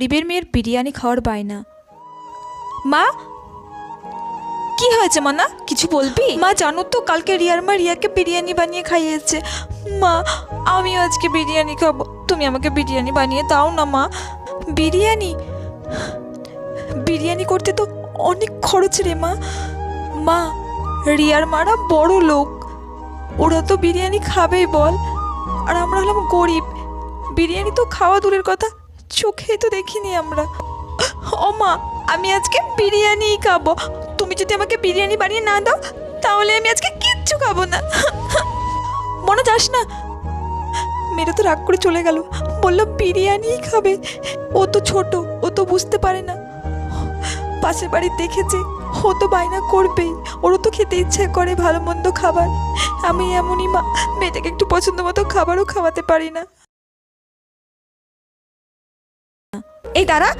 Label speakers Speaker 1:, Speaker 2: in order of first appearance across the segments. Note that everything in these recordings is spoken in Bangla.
Speaker 1: গরিবের মেয়ের বিরিয়ানি খাওয়ার বায়না। মা? কি হয়েছে মানা? কিছু বলবি? মা, জানো তো কালকে রিয়ার মা রিয়াকে বিরিয়ানি বানিয়ে খাইয়েছে। মা, আমিও আজকে বিরিয়ানি খাব। তুমি আমাকে বিরিয়ানি বানিয়ে দাও না, মা। বিরিয়ানি? বিরিয়ানি করতে তো অনেক খরচ রে, মা। মা রিয়ার মারা বড় লোক। ওরা তো বিরিয়ানি খাবেই বল। আর আমরা হলাম গরিব। বিরিয়ানি তো খাওয়া দূরের কথা। চোখেই তো দেখিনি আমরা। ও মা, আমি আজকে বিরিয়ানিই খাব। তুমি যদি আমাকে বিরিয়ানি বানিয়ে না দাও, তাহলে আমি আজকে কিচ্ছু খাব না। মনে যাস না? মেয়েটা তো রাগ করে চলে গেল। বলল, বিরিয়ানিই খাবে। ও তো ছোট, ও তো বুঝতে পারে না। পাশের বাড়ি দেখেছে, ও তো বায়না করবেই। ওরও তো খেতে ইচ্ছে করে ভালো মন্দ খাবার। আমি এমনই মা, মেয়েটাকে একটু পছন্দ মতো খাবারও খাওয়াতে পারি না। এই দাঁড়া।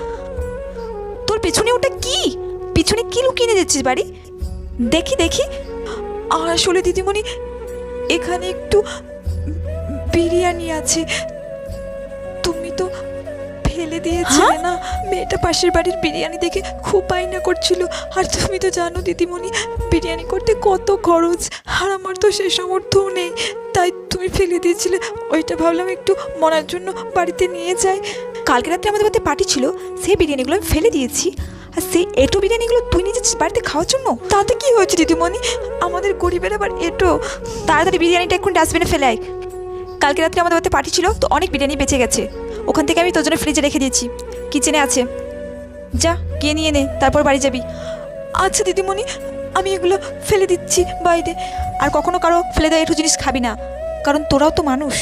Speaker 1: তোর পেছনে ওটা কি? পিছনে কি লুকিয়ে নিয়ে যাচ্ছিস বাড়ি? দেখি দেখি। আসলে দিদিমণি এখানে একটু বিরিয়ানি আছে। তুমি তো ফেলে দিয়েছিলে না? মেয়েটা পাশের বাড়ির বিরিয়ানি দেখে খুব বায়না করছিল। আর তুমি তো জানো দিদিমণি বিরিয়ানি করতে কত খরচ। আর আমার তো সে সামর্থ্যও নেই। তাই তুমি ফেলে দিয়েছিলে। ওইটা ভাবলাম একটু মনার জন্য বাড়িতে নিয়ে যাই। কালকে রাত্রে আমাদের বাড়িতে পার্টি ছিল, সেই বিরিয়ানিগুলো আমি ফেলে দিয়েছি। আর সেই এটো বিরিয়ানিগুলো তুই নিজে বাড়িতে খাওয়ার জন্য? তাতে কি হয়েছে দিদিমণি? আমাদের গরিবের আবার এটো। তাড়াতাড়ি বিরিয়ানিটা এখন ডাস্টবিনে ফেলে আয়। কালকে রাত্রে আমাদের বাড়িতে পার্টি ছিল, তো অনেক বিরিয়ানি বেঁচে গেছে। ওখান থেকে আমি তোর জন্য ফ্রিজে রেখে দিয়েছি। কিচেনে আছে। যা, গিয়ে নিয়ে নে, তারপর বাড়ি যাবি। আচ্ছা দিদিমণি, আমি এগুলো ফেলে দিচ্ছি বাইরে। আর কখনো কারও ফেলে দেওয়া একটু জিনিস খাবি না, কারণ তোরাও তো মানুষ।